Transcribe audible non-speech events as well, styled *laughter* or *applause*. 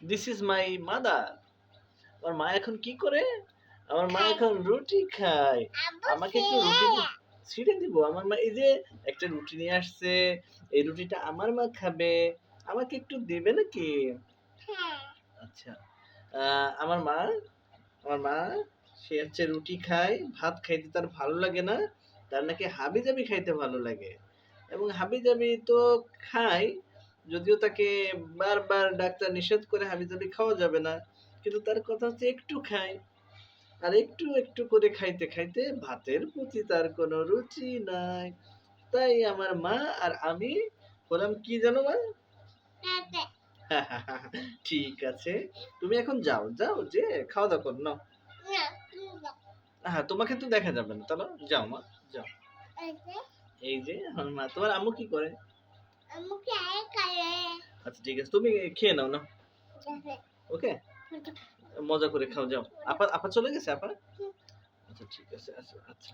This is my mother আমার মা এখন কি করে? আমার মা এখন রুটি খায়। আমাকে একটু রুটি ছিঁড়ে দিব। আমার মা এই যে একটা রুটি নিয়ে আসছে এই রুটিটা আমার মা খাবে। আমাকে একটু দেবে নাকি? আচ্ছা। আহ, আমার মা আমার মা সে হচ্ছে রুটি খায় ভাত খাইতে তার ভালো লাগে না। তার নাকি হাবি জাবি খাইতে ভালো লাগে। এবং হাবি জাবি তো খায় যদিও তাকে বারবার ডাক্তার নিষেধ করে হাবি জাবি খাওয়া যাবে না কিন্তু তার কথা হচ্ছে একটু খায় আর একটু একটু করে খাইতে খাইতে ভাতের প্রতি তার কোনো রুচি নাই। তাই আমার মা আর আমি হলাম কি জানো মা? *laughs* ঠিক আছে তুমি এখন যাও যাও যে খাওয়া দাওয়া করো নাও। হ্যাঁ তোমাকে তো দেখা যাবে না তাহলে যাও মা যাও। এই যে। আমার মা তোমার আম্মু কি করে? আচ্ছা ঠিক আছে। তুমি খেয়ে নাও না? ওকে। মজা করে খাও যাও। আপা আপা চলে গেছে আপা? আচ্ছা ঠিক আছে আচ্ছা আচ্ছা।